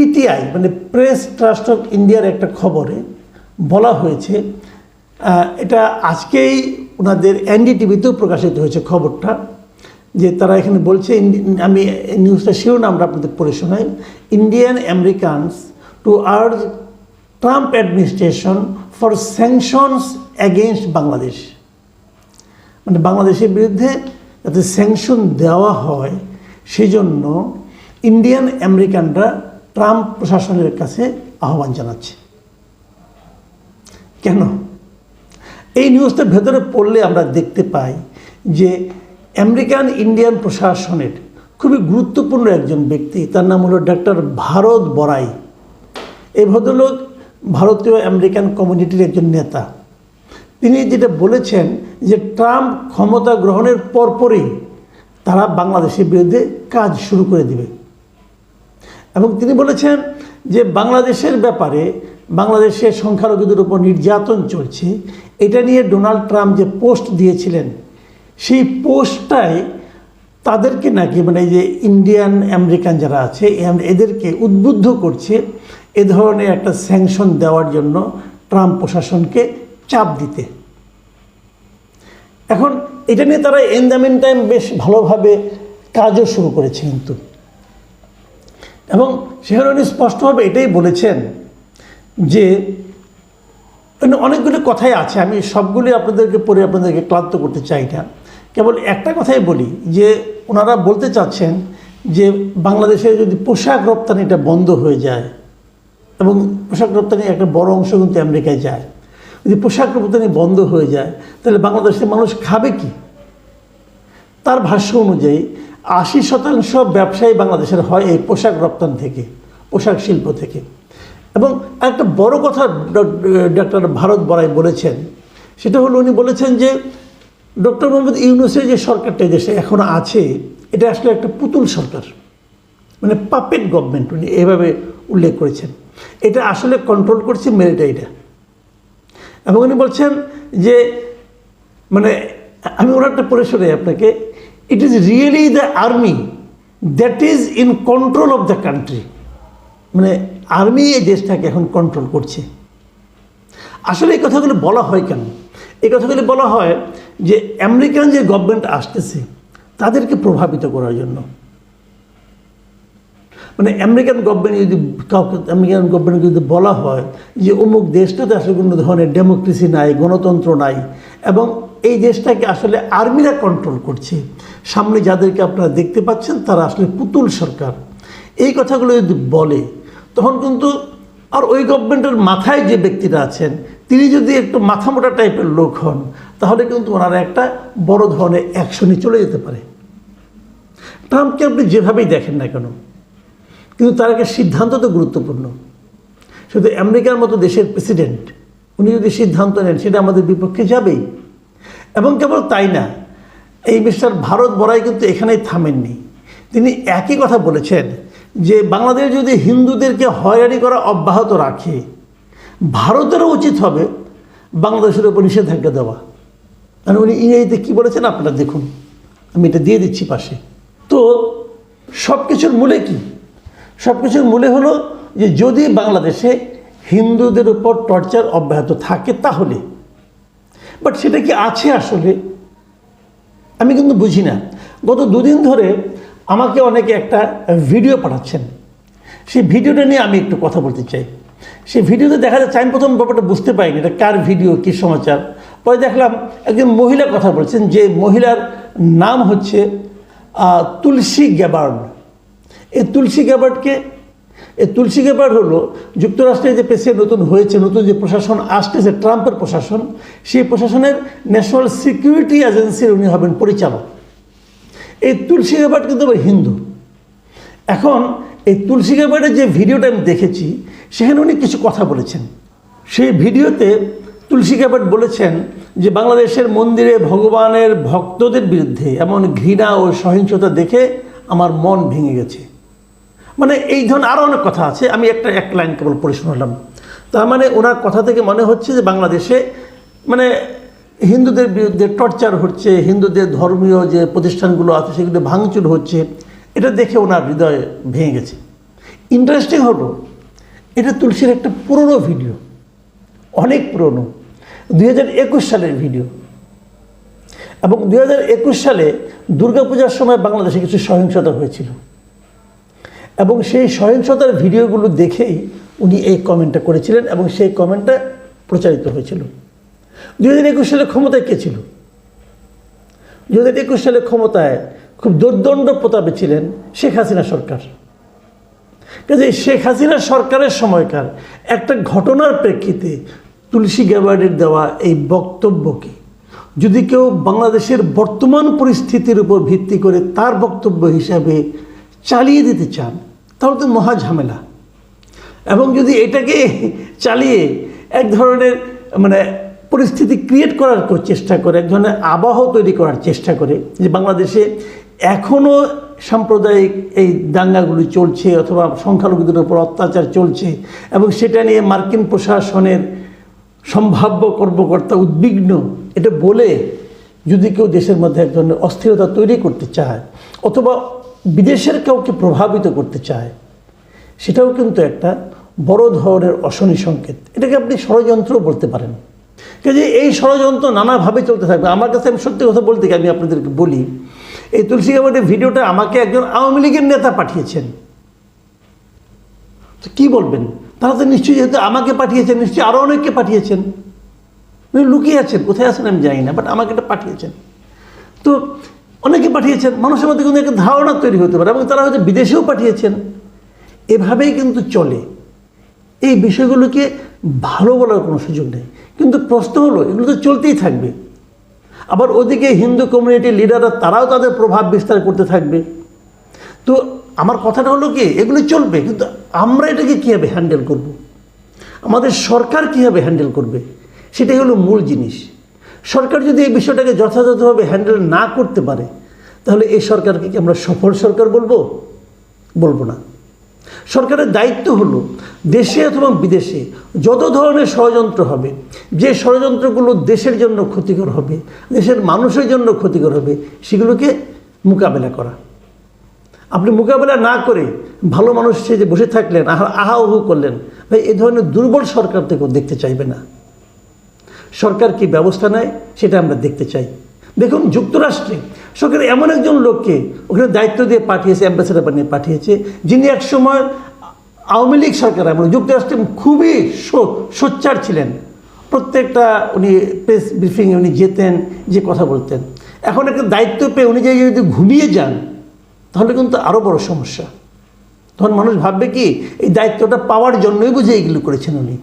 PTI মানে press trust of ইন্ডিয়ার একটা খবরে বলা হয়েছে এটা আজকেই ওনাদের এনডিটিভিতেও প্রকাশিত হয়েছে খবরটা, যে তারা এখানে বলছে আমি নিউজটা শিরোনামটা আপনাদের পড়ে শোনাই Indian Americans to urge Trump administration for sanctions against Bangladesh মানে বাংলাদেশের বিরুদ্ধে যাতে স্যাংশন দেওয়া হয় সেই জন্য ইন্ডিয়ান আমেরিকানরা ট্রাম্প প্রশাসনের কাছে আহ্বান জানাচ্ছে। কেন? এই নিউজটা ভেতরে পড়লে আমরা দেখতে পাই যে আমেরিকান ইন্ডিয়ান প্রশাসনের খুবই গুরুত্বপূর্ণ একজন ব্যক্তি, তার নাম হলো ডক্টর ভারত বড়াই। এই ভদ্রলোক ভারতীয় আমেরিকান কমিউনিটির একজন নেতা। তিনি যেটা বলেছেন যে ট্রাম্প ক্ষমতা গ্রহণের পরপরই তারা বাংলাদেশের বিরুদ্ধে কাজ শুরু করে দিবে। এবং তিনি বলেছেন যে বাংলাদেশের ব্যাপারে বাংলাদেশের সংখ্যালঘুদের উপর নির্যাতন চলছে। এটা নিয়ে ডোনাল্ড ট্রাম্প যে পোস্ট দিয়েছিলেন, সেই পোস্টটাই তাদেরকে নাকি মানে যে ইন্ডিয়ান আমেরিকান যারা আছে এদেরকে উদ্বুদ্ধ করছে এ ধরনের একটা স্যাংশন দেওয়ার জন্য ট্রাম্প প্রশাসনকে চাপ দিতে। এখন এটা নিয়ে তারা এন দ্য টাইম বেশ ভালোভাবে কাজও শুরু করেছে কিন্তু। এবং সেখানে উনি স্পষ্টভাবে এটাই বলেছেন যে মানে অনেকগুলো কথাই আছে, আমি সবগুলি আপনাদেরকে পড়ে আপনাদেরকে ক্লান্ত করতে চাই না। কেবল একটা কথাই বলি, যে ওনারা বলতে চাচ্ছেন যে বাংলাদেশে যদি পোশাক রপ্তানিটা বন্ধ হয়ে যায়, এবং পোশাক রপ্তানি একটা বড় অংশ কিন্তু আমেরিকায় যায়, যদি পোশাক রপ্তানি বন্ধ হয়ে যায়, তাহলে বাংলাদেশের মানুষ খাবে কি? তার ভাষ্য অনুযায়ী আশি শতাংশ ব্যবসায়ী বাংলাদেশের হয় এই পোশাক রপ্তানি থেকে, পোশাক শিল্প থেকে। এবং একটা বড় কথা ডক্টর ভারত বড়াই বলেছেন, সেটা হলো উনি বলেছেন যে, ডক্টর মোহাম্মদ ইউনুসের যে সরকারটা দেশে এখনও আছে, এটা আসলে একটা পুতুল সরকার মানে পাপেট গভর্নমেন্ট উনি এভাবে উল্লেখ করেছেন। এটা আসলে কন্ট্রোল করছে মিলিটারিটা এবং উনি বলছেন যে মানে আমি ওনারটা পড়ে শোনাই আপনাকে it is really the army that is in control of the country মানে আর্মি এই দেশটাকে এখন কন্ট্রোল করছে। আসলে এই কথাগুলো বলা হয় কেন? এই কথাগুলি বলা হয় যে আমেরিকান যে গভর্নমেন্ট আসতেছে, তাদেরকে প্রভাবিত করার জন্য। মানে আমেরিকান গভর্নমেন্ট যদি কাউকে, আমেরিকান গভর্নমেন্ট যদি বলা হয় যে অমুক দেশটাতে আসলে কোনো ধরনের ডেমোক্রেসি নাই, গণতন্ত্র নাই, এবং এই দেশটাকে আসলে আর্মিরা কন্ট্রোল করছে। সামনে যাদেরকে আপনারা দেখতে পাচ্ছেন, তারা আসলে পুতুল সরকার। এই কথাগুলো যদি বলে, তখন কিন্তু আর ওই গভর্নমেন্টের মাথায় যে ব্যক্তিরা আছেন, তিনি যদি একটু মাথা মোটা টাইপের লোক হন, তাহলে কিন্তু ওনারা একটা বড় ধরনের অ্যাকশনে চলে যেতে পারে। ট্রাম্পকে আপনি যেভাবেই দেখেন না কেন, কিন্তু তার একটা সিদ্ধান্ত তো গুরুত্বপূর্ণ। শুধু আমেরিকার মতো দেশের প্রেসিডেন্ট উনি যদি সিদ্ধান্ত নেন, সেটা আমাদের বিপক্ষে যাবেই। এবং কেবল তাই না, এই মিস্টার ভারত বড়াই কিন্তু এখানেই থামেননি। তিনি একই কথা বলেছেন যে, বাংলাদেশ যদি হিন্দুদেরকে হয়রানি করা অব্যাহত রাখে, ভারতেরও উচিত হবে বাংলাদেশের উপর নিষেধাজ্ঞা দেওয়া। মানে উনি ইংরেজিতে কী বলেছেন আপনারা দেখুন, আমি এটা দিয়ে দিচ্ছি পাশে। তো সব কিছুর মূলে কি? সব কিছুর মূলে হলো যে, যদি বাংলাদেশে হিন্দুদের উপর টর্চার অব্যাহত থাকে, তাহলে বাট সেটা কি আছে আসলে? আমি কিন্তু বুঝি না। গত দুদিন ধরে আমাকে অনেকে একটা ভিডিও পাঠাচ্ছেন। সেই ভিডিওটা নিয়ে আমি একটু কথা বলতে চাই। সেই ভিডিওতে দেখা যাচ্ছে আমি প্রথম ব্যাপারটা বুঝতে পারিনি, এটা কার ভিডিও কী সমাচার। পরে দেখলাম একজন মহিলা কথা বলছেন, যে মহিলার নাম হচ্ছে তুলসী গ্যাবার্ড এই তুলসী গ্যাবার্ডকে এই তুলসী গ্যাবার্ড হলো যুক্তরাষ্ট্রে যে প্রেসিডেন্ট নতুন হয়েছে, নতুন যে প্রশাসন আসতেছে, ট্রাম্পের প্রশাসন, সেই প্রশাসনের ন্যাশনাল সিকিউরিটি এজেন্সির উনি হবেন পরিচালক। এই তুলসী গ্যাবার্ড কিন্তু হিন্দু। এখন এই তুলসী গ্যাবার্ডের যে ভিডিওটা আমি দেখেছি, সেখানে উনি কিছু কথা বলেছেন। সেই ভিডিওতে তুলসী গ্যাবার্ড বলেছেন যে বাংলাদেশের মন্দিরে ভগবানের ভক্তদের বিরুদ্ধে এমন ঘৃণা ও সহিংসতা দেখে আমার মন ভেঙে গেছে। মানে এই ধরনের আরও অনেক কথা আছে। আমি একটা এক লাইন কেবল পড়ে শোনালাম। তার মানে ওনার কথা থেকে মনে হচ্ছে যে বাংলাদেশে মানে হিন্দুদের বিরুদ্ধে টর্চার হচ্ছে, হিন্দুদের ধর্মীয় যে প্রতিষ্ঠানগুলো আছে সেগুলো ভাঙচুর হচ্ছে, এটা দেখে ওনার হৃদয় ভেঙে গেছে। ইন্টারেস্টিং হলো, এটা তুলসীর একটা পুরনো ভিডিও, অনেক পুরনো, দুই হাজার একুশ সালের ভিডিও। এবং দুই হাজার একুশ সালে দুর্গাপূজার সময় বাংলাদেশে কিছু সহিংসতা হয়েছিল। এবং সেই সহিংসতার ভিডিওগুলো দেখেই উনি এই কমেন্টটা করেছিলেন এবং সেই কমেন্টটা প্রচারিত হয়েছিল। দুই হাজার একুশ সালে ক্ষমতায় কে ছিল? দু হাজার একুশ সালে ক্ষমতায় খুব দুর্দণ্ড প্রতাপে ছিলেন শেখ হাসিনা সরকার। কাজে শেখ হাসিনা সরকারের সময়কার একটা ঘটনার প্রেক্ষিতে তুলসী গ্যাবার্ডের দেওয়া এই বক্তব্যকে যদি কেউ বাংলাদেশের বর্তমান পরিস্থিতির উপর ভিত্তি করে তার বক্তব্য হিসাবে চালিয়ে দিতে চান তাহলে তো মহা ঝামেলা। এবং যদি এটাকে চালিয়ে এক ধরনের মানে পরিস্থিতি ক্রিয়েট করার চেষ্টা করে, এক ধরনের আবহ তৈরি করার চেষ্টা করে, যে বাংলাদেশে এখনও সাম্প্রদায়িক এই দাঙ্গাগুলি চলছে অথবা সংখ্যালঘুদের উপর অত্যাচার চলছে এবং সেটা নিয়ে মার্কিন প্রশাসনের সম্ভাব্য কর্মকর্তা উদ্বিগ্ন, এটা বলে যদি কেউ দেশের মধ্যে এক ধরনের অস্থিরতা তৈরি করতে চায়, অথবা বিদেশের কাউকে প্রভাবিত করতে চায়, সেটাও কিন্তু একটা বড় ধরনের অশনি সংকেত। এটাকে আপনি ষড়যন্ত্র বলতে পারেন। কাজে এই ষড়যন্ত্র নানাভাবে চলতে থাকবে। আমার কাছে আমি সত্যি কথা বলতে আমি আপনাদেরকে বলি, এই তুলসী গাবাটের ভিডিওটা আমাকে একজন আওয়ামী লীগের নেতা পাঠিয়েছেন। তো কী বলবেন? তারা তো নিশ্চয়ই যেহেতু আমাকে পাঠিয়েছেন, নিশ্চয়ই আরও অনেককে পাঠিয়েছেন। লুকিয়ে আছেন, কোথায় আছেন আমি জানি না বাট আমাকে এটা পাঠিয়েছেন। তো অনেকে পাঠিয়েছেন, মানুষের মধ্যে কিন্তু একটা ধারণা তৈরি হতে পারে এবং তারা হয়তো বিদেশেও পাঠিয়েছেন। এভাবেই কিন্তু চলে। এই বিষয়গুলোকে ভালো বলার কোনো সুযোগ নেই। কিন্তু প্রশ্ন হলো, এগুলো তো চলতেই থাকবে। আবার ওদিকে হিন্দু কমিউনিটির লিডাররা তারাও তাদের প্রভাব বিস্তার করতে থাকবে। তো আমার কথাটা হলো কি, এগুলো চলবে, কিন্তু আমরা এটাকে কীভাবে হ্যান্ডেল করব। আমাদের সরকার কীভাবে হ্যান্ডেল করবে? সেটাই হলো মূল জিনিস। সরকার যদি এই বিষয়টাকে যথাযথভাবে হ্যান্ডেল না করতে পারে, তাহলে এই সরকারকে কি আমরা সফল সরকার বলব? বলব না। সরকারের দায়িত্ব হলো দেশে অথবা বিদেশে যত ধরনের ষড়যন্ত্র হবে, যে ষড়যন্ত্রগুলো দেশের জন্য ক্ষতিকর হবে, দেশের মানুষের জন্য ক্ষতিকর হবে, সেগুলোকে মোকাবেলা করা। আপনি মোকাবেলা না করে ভালো মানুষ সে যে বসে থাকলেন, আহা আহা উহু করলেন, ভাই, এ ধরনের দুর্বল সরকার থেকেও দেখতে চাইবে না। সরকার কি ব্যবস্থা নেয় সেটা আমরা দেখতে চাই। দেখুন, যুক্তরাষ্ট্রে সরকার এমন একজন লোককে ওখানে দায়িত্ব দিয়ে পাঠিয়েছে অ্যাম্বাসেডার বানিয়ে পাঠিয়েছে, যিনি একসময় আওয়ামী লীগ সরকার আমলে যুক্তরাষ্ট্রে খুবই সোচ্চার ছিলেন। প্রত্যেকটা উনি প্রেস ব্রিফিংয়ে উনি যেতেন, যে কথা বলতেন। এখন একটা দায়িত্ব পেয়ে উনি যে যদি ঘুমিয়ে যান, তাহলে কিন্তু আরও বড় সমস্যা। তখন মানুষ ভাববে কি, এই দায়িত্বটা পাওয়ার জন্যই বুঝে এগুলো করেছেন উনি।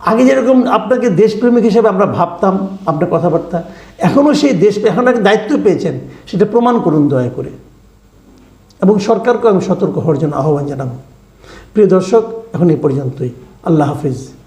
আগে যেরকম আপনাকে দেশপ্রেমিক হিসেবে আমরা ভাবতাম আপনার কথাবার্তা, এখনও সেই দেশ, এখন একটা দায়িত্ব পেয়েছেন, সেটা প্রমাণ করুন দয়া করে। এবং সরকারকে আমি সতর্ক হওয়ার জন্য আহ্বান জানাব। প্রিয় দর্শক, এখন এই পর্যন্তই। আল্লাহ হাফিজ।